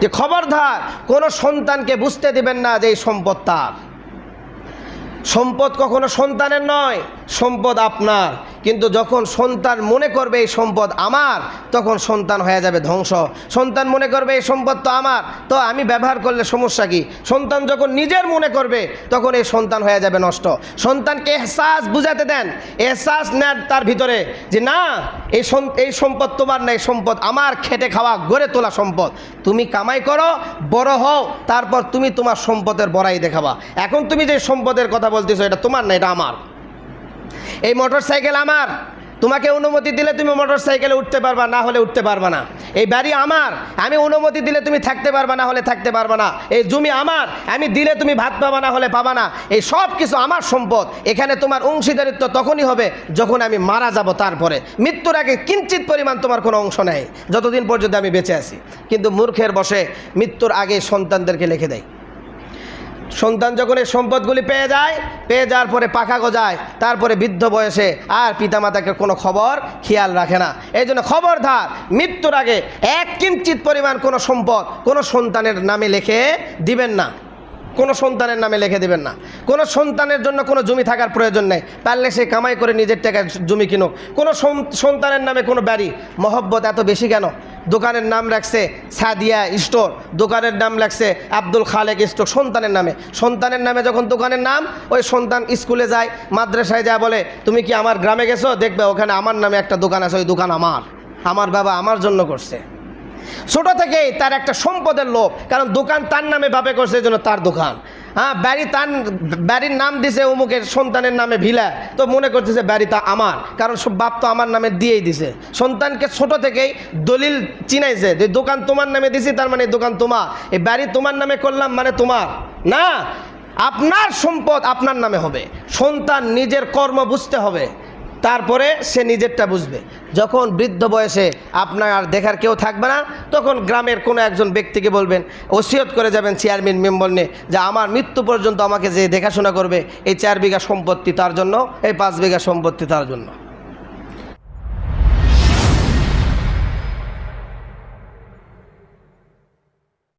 যে খবরদার, কোনো সন্তানকে বুঝতে দিবেন না যে এই সম্পদ তার। সম্পদ কখনো সন্তানের নয় সম্পদ আপনার। কিন্তু যখন সন্তান মনে করবে এই সম্পদ আমার, তখন সন্তান হয়ে যাবে ধ্বংস। সন্তান মনে করবে এই সম্পদ তো আমার, তো আমি ব্যবহার করলে সমস্যা কি? সন্তান যখন নিজের মনে করবে, তখন এই সন্তান হয়ে যাবে নষ্ট। সন্তানকে এহসাস বুঝাতে দেন। এহসাস নেন তার ভিতরে যে, না, এই এই সম্পদ তোমার না, এই সম্পদ আমার। খেটে খাওয়া, গড়ে তোলা সম্পদ। তুমি কামাই করো, বড় হও, তারপর তুমি তোমার সম্পদের বড়াই দেখাবা। এখন তুমি যে সম্পদের কথা বলতেছো, এটা তোমার না, এটা আমার। এই মোটর সাইকেল আমার। তোমাকে অনুমতি দিলে তুমি মোটর সাইকেলে উঠতে পারবা, না হলে উঠতে পারবা না। এই বাড়ি আমার। আমি অনুমতি দিলে তুমি থাকতে পারবা, না হলে থাকতে পারবা না। এই জমি আমার। আমি দিলে তুমি ভাত পাবা, না হলে পাবা না। এই সব কিছু আমার সম্পদ। এখানে তোমার অংশীদারিত্ব তখনই হবে যখন আমি মারা যাব তারপরে। মৃত্যুর আগে কিঞ্চিত পরিমাণ তোমার কোনো অংশ নেই। যতদিন পর্যন্ত আমি বেঁচে আছি। কিন্তু মূর্খের বসে মৃত্যুর আগে সন্তানদেরকে লিখে দেয়। সন্তান যখন এই সম্পদগুলি পেয়ে যায়, পেয়ে যাওয়ার পরে পাখা গজায়, তারপরে বৃদ্ধ বয়সে আর পিতামাতাকে কোনো খবর, খেয়াল রাখে না। এই জন্য খবরদার, মৃত্যুর আগে এক কিঞ্চিত পরিমাণ কোনো সম্পদ কোনো সন্তানের নামে লিখে দিবেন না। কোনো সন্তানের নামে লিখে দিবেন না। কোনো সন্তানের জন্য কোনো জমি থাকার প্রয়োজন নেই। পারলে সে কামাই করে নিজের টাকায় জমি কিনুক। কোনো সন- সন্তানের নামে কোনো বাড়ি। মহব্বত এত বেশি কেন? দোকানের নাম রাখছে সাদিয়া স্টোর। দোকানের নাম রাখছে আব্দুল খালেক স্টোর, সন্তানের নামে। সন্তানের নামে যখন দোকানের নাম, ওই সন্তান স্কুলে যায়, মাদ্রাসায় যায়, বলে, তুমি কি আমার গ্রামে গেছো? দেখবে ওখানে আমার নামে একটা দোকান আছে, ওই দোকান আমার। আমার বাবা আমার জন্য করছে। ছোট থেকেই তার একটা সম্পদের লোভ, কারণ দোকান তার নামে বাপে করছে, এই জন্য তার দোকান। হ্যাঁ বাড়ি তার বাড়ির নাম দিছে অমুকের সন্তানের নামে ভিলা। তো মনে করতেছে বাড়িটা আমার, কারণ সব বাপ তো আমার নামে দিয়েই দিছে। সন্তানকে ছোট থেকেই দলিল চিনাইছে যে দোকান তোমার নামে দিছি, তার মানে দোকান তোমার। এই বাড়ি তোমার নামে করলাম মানে তোমার। না, আপনার সম্পদ আপনার নামে হবে। সন্তান নিজের কর্ম বুঝতে হবে। তারপরে সে নিজেরটা বুঝবে। যখন বৃদ্ধ বয়সে আপনার আর দেখার কেউ থাকবে না, তখন গ্রামের কোনো একজন ব্যক্তিকে বলবেন, ওসিয়ত করে যাবেন চেয়ারম্যান মেম্বার নিয়ে, যে আমার মৃত্যু পর্যন্ত আমাকে যে দেখাশোনা করবে, এই চার বিঘা সম্পত্তি তার জন্য, এই পাঁচ বিঘা সম্পত্তি তার জন্য।